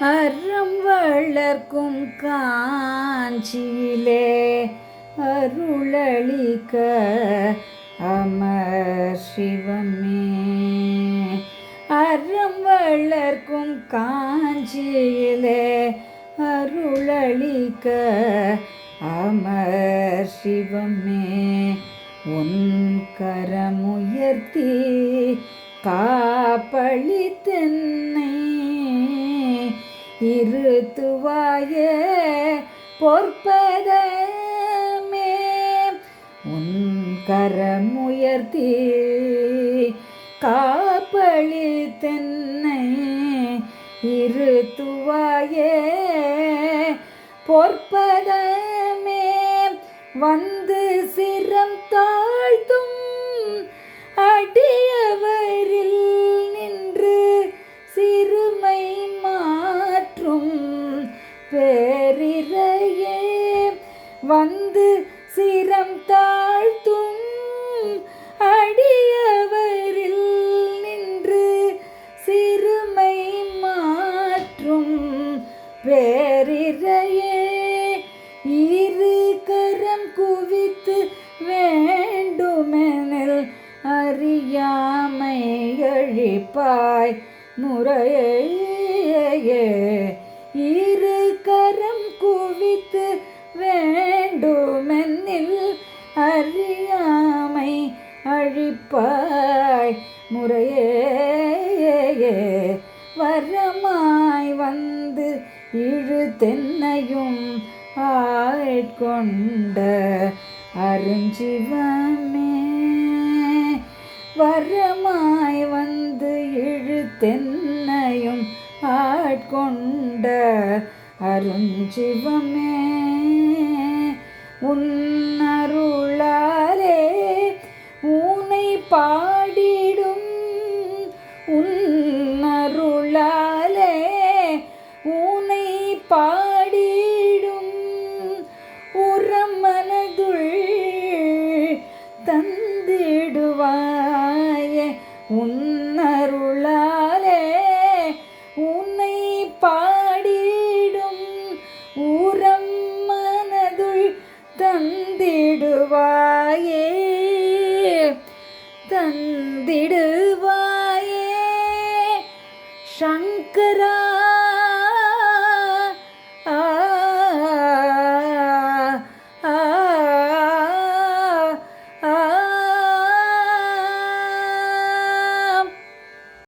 அறம் வளர்க்கும் காஞ்சியிலே அருளளிக்க அமர் சிவமே. அறம் வளர்க்கும் காஞ்சியிலே அருளளிக்க அமர் சிவமே. உன் கரமுயர்த்தி காப்பளித்தென்னை இருத்துவாயே பொற்பதமே. உன் கரமுயர்த்தி காப்பழி தென்னை இருத்துவாயே பொற்பதமே. வந்து சிரம் தாழ்த்தும் அடிய வந்து சிரம் தாழ்த்தும். அடியவரில் நின்று சிறுமை மாற்றும். பேரிரையே இரு கரம் குவித்து வேண்டுமெனில் அறியாமை அழிப்பாய் முறையே இரு வருவாய் முறையே வரமாய் வந்து இழு தென்னையும் ஆட்கொண்ட அருஞ்சிவமே வரமாய் வந்து இழு தென்னையும் ஆட்கொண்ட அருஞ்சிவமே உன் உன்னருளாலே உன்னை பாடிடும் உரம் மனதுள் தந்திடுவாயே. தந்திடுவாயே. சங்கரா